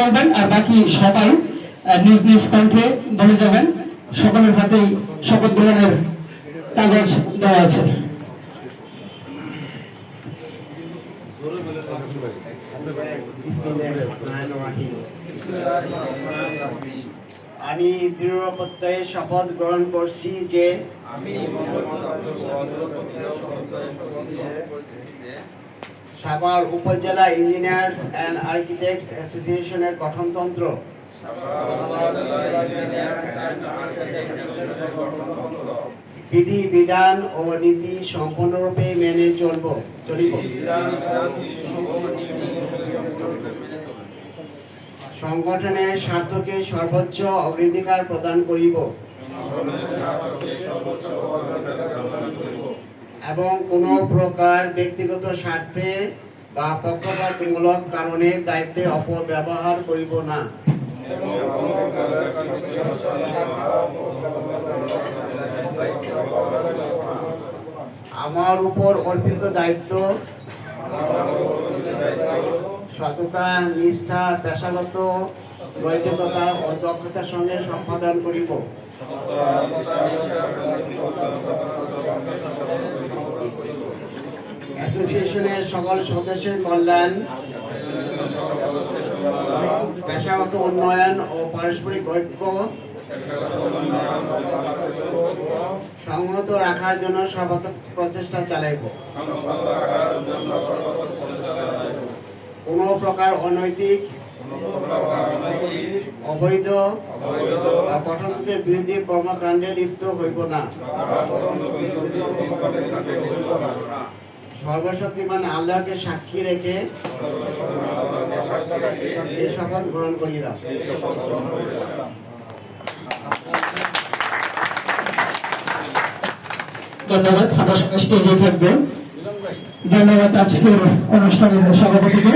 বলবেন আর বাকি সবাই নিজ নিজ কণ্ঠে বলে যাবেন। সকলের হাতেই শপথ গ্রহণের কাগজ দেওয়া আছে। আমি দৃঢ় প্রত্যয়ে শপথ গ্রহণ করছি যে সাভার উপজেলা ইঞ্জিনিয়ার্স অ্যান্ড আর্কিটেক্টস অ্যাসোসিয়েশনের গঠনতন্ত্র। বিধি, বিধান ও নীতি সম্পূর্ণরূপে মেনে চলব, চলিব। সংগঠনের স্বার্থকে সর্বোচ্চ অগ্রাধিকার প্রদান করিব। এবং কোনো প্রকার ব্যক্তিগত স্বার্থে বা পক্ষপাতমূলক কারণে দায়িত্বে অপব্যবহার করিব না। আমার উপর অর্পিত দায়িত্ব, সততা, নিষ্ঠা, পেশাগত নৈতিকতা ও দক্ষতার সঙ্গে সম্পাদন করিব। অ্যাসোসিয়েশনের সকল সদস্যের কল্যাণ, পেশাগত উন্নয়ন ও পারস্পরিক ঐক্য সংহত রাখার জন্য সর্বাত্মক প্রচেষ্টা চালাইব। কোনো প্রকার অনৈতিক, অবৈধ বা গঠনতন্ত্রের বিরোধী কর্মকাণ্ডে লিপ্ত হইব না। সর্বশক্তিমান আল্লাহকে সাক্ষী রেখে এই শপথ গ্রহণ করিলাম। ধন্যবাদ আমার সঙ্গে স্টেজে থাকবেন। ধন্যবাদ আজকের অনুষ্ঠানের সভাপতিকে।